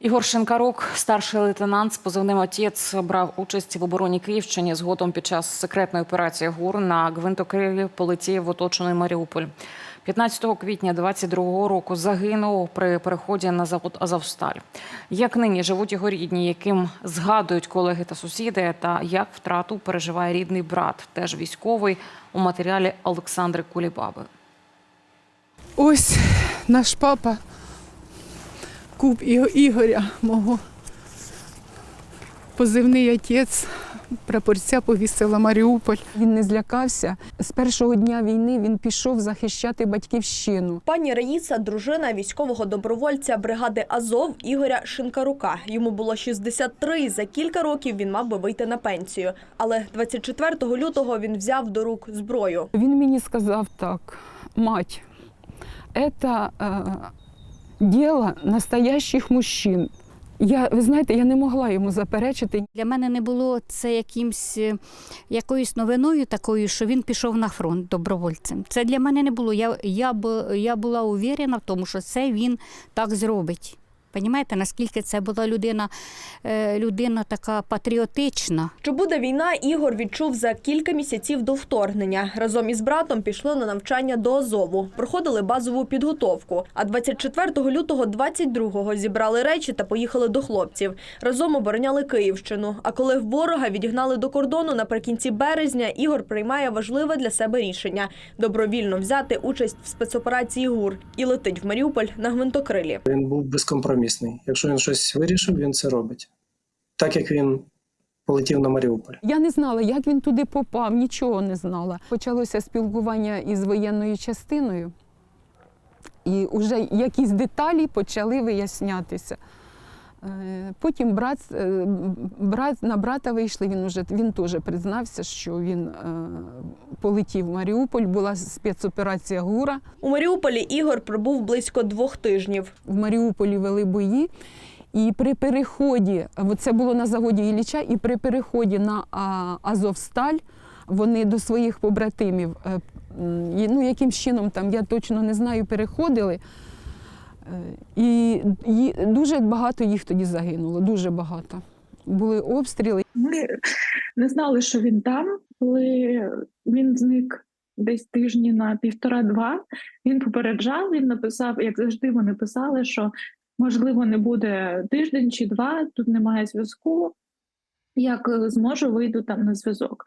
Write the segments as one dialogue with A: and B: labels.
A: Ігор Шинкарук, старший лейтенант з позивним отець, брав участь в обороні Київщини. Згодом під час секретної операції ГУР на гвинтокрилі полетів в оточений Маріуполь. 15 квітня 22-го року загинув при переході на завод Азовсталь. Як нині живуть його рідні, яким згадують колеги та сусіди, та як втрату переживає рідний брат, теж військовий у матеріалі Олександри Кулібаби.
B: Ось наш папа, куб Ігоря, мого позивний отець, прапорця повісила Маріуполь. Він не злякався. З першого дня війни він пішов захищати батьківщину.
C: Пані Раїса – дружина військового добровольця бригади Азов Ігоря Шинкарука. Йому було 63, і за кілька років він мав би вийти на пенсію. Але 24 лютого він взяв до рук зброю.
B: Він мені сказав так: мать, це діло настоящих мужчин. Я, ви знаєте, я не могла йому заперечити.
D: Для мене не було це якимсь е, якоюсь новиною такою, що він пішов на фронт добровольцем. Це для мене не було. Я, я, я була уверена в тому, що це він так зробить. Понімаєте, наскільки це була людина, е, людина така патріотична.
C: Що буде війна, Ігор відчув за кілька місяців до вторгнення. Разом із братом пішли на навчання до Азову, проходили базову підготовку. А 24 лютого 22-го зібрали речі та поїхали до хлопців. Разом обороняли Київщину. А коли ворога відігнали до кордону наприкінці березня, Ігор приймає важливе для себе рішення добровільно взяти участь в спецоперації ГУР і летить в Маріуполь на гвинтокрилі.
E: Він був безкомпромісний. Якщо він щось вирішив, він це робить. Так як він полетів на Маріуполь.
B: Я не знала, як він туди попав, нічого не знала. Почалося спілкування із воєнною частиною, і вже якісь деталі почали вияснятися. Е, Потім брат, е, брат на брата вийшли. Він уже він теж признався, що він е, полетів в Маріуполь. Була спецоперація ГУРа.
C: У Маріуполі Ігор пробув близько двох тижнів.
B: В Маріуполі вели бої. І при переході, це було на заводі Ілліча, і при переході на Азовсталь вони до своїх побратимів, ну яким чином там, я точно не знаю, переходили. Е, І, дуже багато їх тоді загинуло, дуже багато. Були обстріли.
F: Ми не знали, що він там, коли він зник десь тижні на півтора-два. Він попереджав, він написав, як завжди, вони писали, що можливо не буде тиждень чи два, тут немає зв'язку. Як е, зможу, вийду там на зв'язок.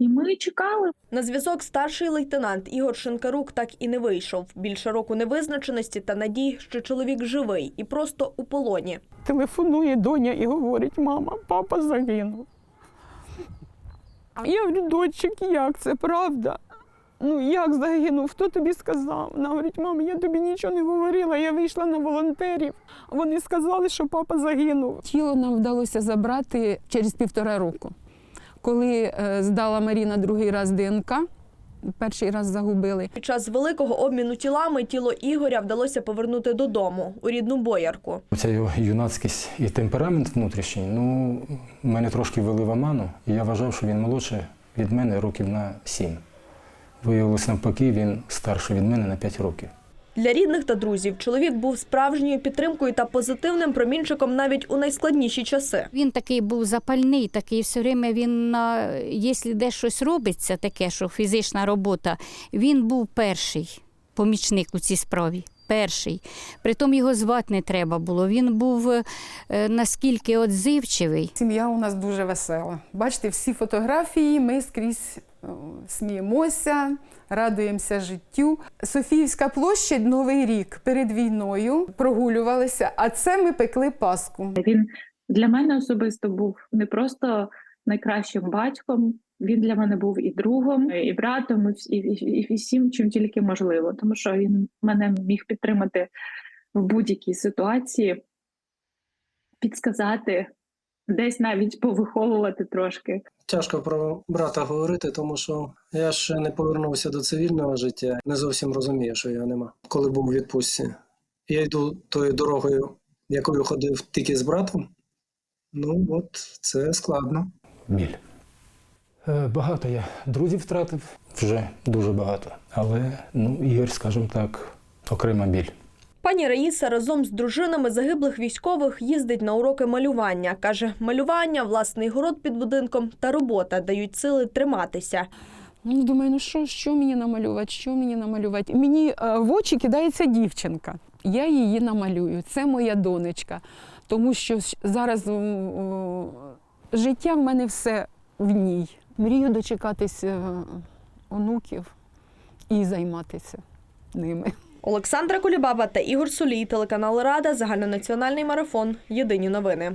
F: І ми чекали.
C: На зв'язок старший лейтенант Ігор Шинкарук так і не вийшов. Більше року невизначеності та надій, що чоловік живий і просто у полоні.
B: Телефонує доня і говорить: мама, папа загинув. Я говорю, дочик, як це правда? Ну як загинув? Хто тобі сказав? Вона говорить, мама, я тобі нічого не говорила. Я вийшла на волонтерів. Вони сказали, що папа загинув. Тіло нам вдалося забрати через півтора року. Коли е, здала Маріна другий раз ДНК, перший раз загубили.
C: Під час великого обміну тілами тіло Ігоря вдалося повернути додому у рідну боярку.
G: Ця його юнацькість і темперамент внутрішній, ну, мене трошки ввели в оману, і я вважав, що він молодший від мене років на сім. Виявилось навпаки, він старший від мене на 5 років.
C: Для рідних та друзів чоловік був справжньою підтримкою та позитивним промінчиком навіть у найскладніші часи.
D: Він такий був запальний, такий все время він, якщо де щось робиться, таке, що фізична робота, він був перший помічник у цій справі. Перший. Притом його звати не треба було. Він був е, наскільки отзивчивий.
B: Сім'я у нас дуже весела. Бачите, всі фотографії ми скрізь сміємося, радуємося життю. Софіївська площадь Новий рік перед війною прогулювалися, а це ми пекли Пасху.
F: Він для мене особисто був не просто найкращим батьком. Він для мене був і другом, і братом, і, і, і, і всім, чим тільки можливо, тому що він мене міг підтримати в будь-якій ситуації, підсказати, десь навіть повиховувати трошки.
E: Тяжко про брата говорити, тому що я ще не повернувся до цивільного життя. Не зовсім розумію, що його нема. Коли був у відпустці, я йду тою дорогою, якою ходив тільки з братом. Ну, от це складно.
G: Біль. Е, Багато я друзів втратив, вже дуже багато. Але ну, Ігор, скажімо так, окрема біль.
C: Пані Раїса разом з дружинами загиблих військових їздить на уроки малювання. Каже, малювання, власний город під будинком та робота дають сили триматися.
B: Ну, думаю, ну що, що мені намалювати, що мені намалювати? Мені е, в очі кидається дівчинка. Я її намалюю. Це моя донечка. Тому що зараз життя в мене все в ній. Мрію дочекатись е, онуків і займатися ними.
C: Олександра Кулібаба та Ігор Сулій, телеканал Рада, загальнонаціональний марафон. Єдині новини.